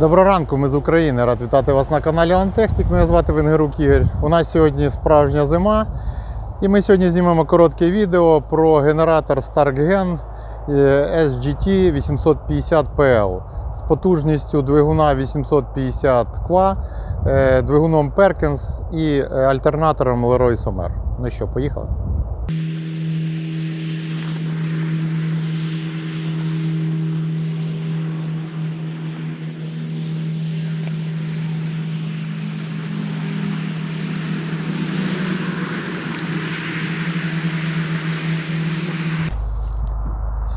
Доброго ранку, ми з України. Рад вітати вас на каналі Лантехнік. Мене звати Венгерук Ігор. У нас сьогодні справжня зима. І ми сьогодні знімемо коротке відео про генератор StarkGen е, SGT 850PL з потужністю двигуна 850 ква, е, двигуном Perkins і е, альтернатором Leroy Somer. Ну що, поїхали?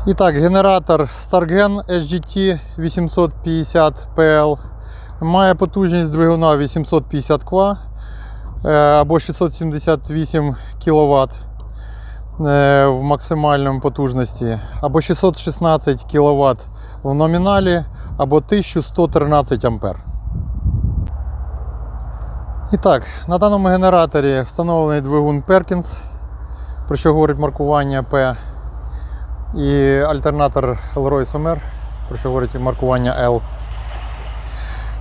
І так, генератор StarkGen SGT 850 PL має потужність двигуна 850 ква е, або 678 кВт в максимальному потужності, або 616 кВт в номіналі, або 1113 ампер. І так, на даному генераторі встановлений двигун Perkins, про що говорить маркування P і альтернатор Leroy Somer, про що говорить маркування L.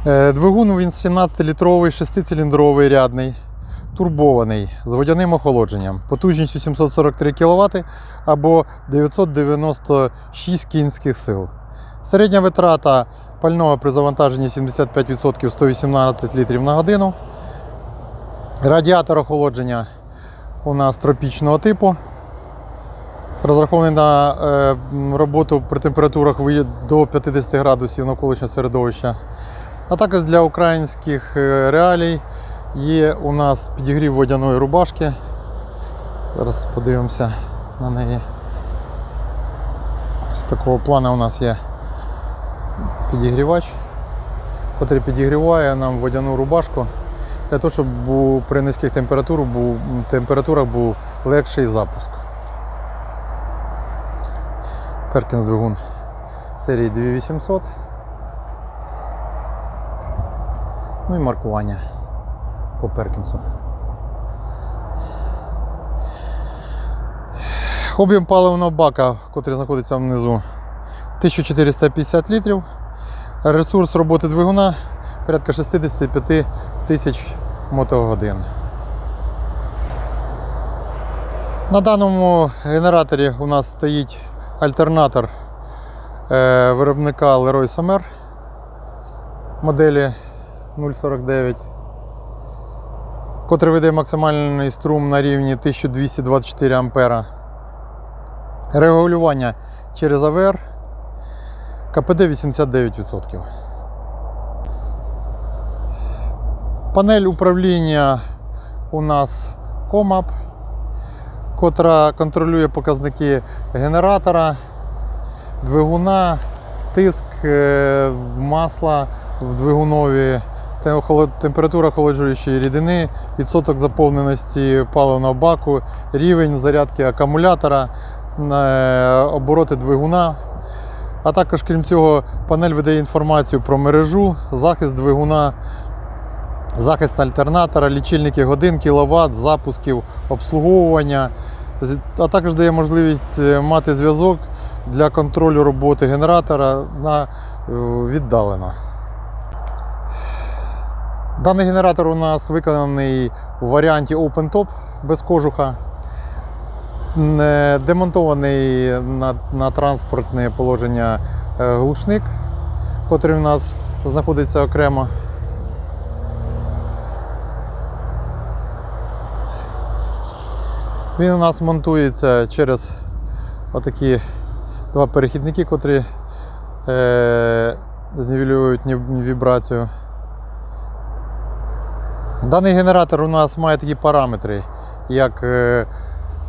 Е, Двигун він 17-літровий, 6-циліндровий рядний, турбований з водяним охолодженням, потужністю 743 кВт або 996 кінських сил. Середня витрата пального при завантаженні 75% 118 літрів на годину. Радіатор охолодження у нас тропічного типу розрахований на е, роботу при температурах до 50 градусів навколишнього середовища. А також для українських е, реалій є у нас підігрів водяної рубашки. Зараз подивимося на неї. З такого плану у нас є підігрівач, який підігріває нам водяну рубашку для того, щоб при низьких температурах був, температурах був легший запуск. Перкінс двигун серії 2800. Ну і маркування по Перкінсу. Об'єм паливного бака, який знаходиться внизу, 1450 літрів. Ресурс роботи двигуна порядка 65 тисяч мотогодин. На даному генераторі у нас стоїть альтернатор е, виробника Leroy Somer моделі 049, котрий видає максимальний струм на рівні 1224 ампера. Регулювання через АВР КПД 89%. Панель управління у нас COMAP, котра контролює показники генератора, двигуна, тиск е, в масла в двигунові, температура охолоджуючої рідини, відсоток заповненості паливного баку, рівень зарядки акумулятора, е, обороти двигуна. А також, крім цього, панель видає інформацію про мережу, захист двигуна, захист альтернатора, лічильники годин, кіловат, запусків, обслуговування, а також дає можливість е, мати зв'язок для контролю роботи генератора на е, віддалено. Даний генератор у нас виконаний в варіанті Open Top без кожуха. Демонтований на, на транспортне положення е, глушник, котрий у нас знаходиться окремо. Він у нас монтується через отакі два перехідники, котрі е, знівелюють вібрацію. Даний генератор у нас має такі параметри, як е,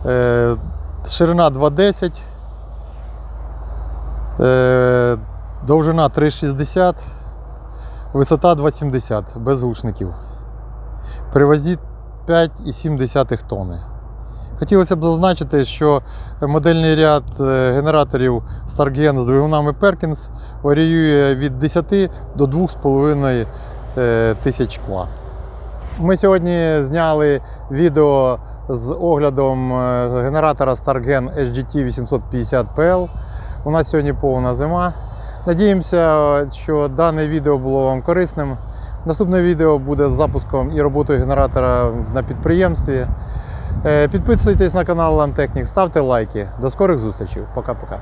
е, ширина 2,10, е, довжина 3,60, висота 2,70 без глушників. При 5,7 тонни. Хотілося б зазначити, що модельний ряд е, генераторів StarGen з двигунами Perkins варіює від 10 до 2,5 е, тисяч ква. Ми сьогодні зняли відео з оглядом е, генератора StarGen SGT 850PL. У нас сьогодні повна зима. Надіємося, що дане відео було вам корисним. Наступне відео буде з запуском і роботою генератора на підприємстві. Е, Підписуйтесь на канал Лантехнік, ставте лайки. До скорих зустрічей. Пока-пока.